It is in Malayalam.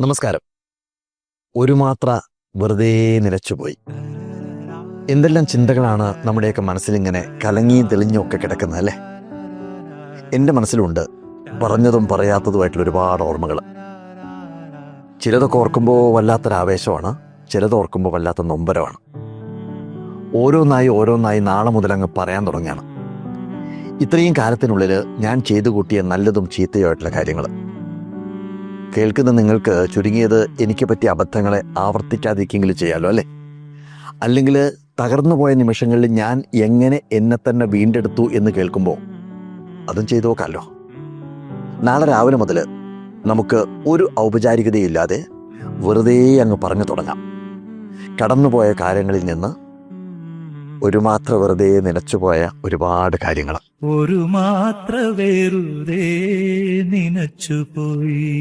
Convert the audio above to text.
നമസ്കാരം. ഒരു മാത്ര വെറുതെ നിലച്ചുപോയി. എന്തെല്ലാം ചിന്തകളാണ് നമ്മുടെയൊക്കെ മനസ്സിലിങ്ങനെ കലങ്ങി തെളിഞ്ഞും ഒക്കെ കിടക്കുന്നത് അല്ലേ? എന്റെ മനസ്സിലുണ്ട് പറഞ്ഞതും പറയാത്തതുമായിട്ടുള്ള ഒരുപാട് ഓർമ്മകൾ. ചിലതൊക്കെ ഓർക്കുമ്പോൾ വല്ലാത്തൊരാവേശമാണ് ചിലത് ഓർക്കുമ്പോൾ വല്ലാത്ത നൊമ്പരമാണ്. ഓരോന്നായി ഓരോന്നായി നാളെ മുതൽ അങ്ങ് പറയാൻ തുടങ്ങുകയാണ്. ഇത്രയും കാലത്തിനുള്ളിൽ ഞാൻ ചെയ്തു കൂട്ടിയ നല്ലതും ചീത്തയുമായിട്ടുള്ള കാര്യങ്ങൾ കേൾക്കുന്ന നിങ്ങൾക്ക് ചുരുങ്ങിയത് എനിക്ക് പറ്റിയ അബദ്ധങ്ങളെ ആവർത്തിക്കാതിരിക്കെങ്കിലും ചെയ്യാമല്ലോ അല്ലേ? അല്ലെങ്കിൽ തകർന്നു പോയ നിമിഷങ്ങളിൽ ഞാൻ എങ്ങനെ എന്നെ തന്നെ വീണ്ടെടുത്തു എന്ന് കേൾക്കുമ്പോൾ അതും ചെയ്തു നോക്കാമല്ലോ നാളെ രാവിലെ മുതൽ നമുക്ക് ഒരു ഔപചാരികതയില്ലാതെ വെറുതെ അങ്ങ് പറഞ്ഞു തുടങ്ങാം. കടന്നുപോയ കാര്യങ്ങളിൽ നിന്ന് ഒരു മാത്ര വെറുതെ നിലച്ചുപോയ ഒരുപാട് കാര്യങ്ങൾ ഒരു മാത്ര വെറുതെ നനച്ചുപോയി.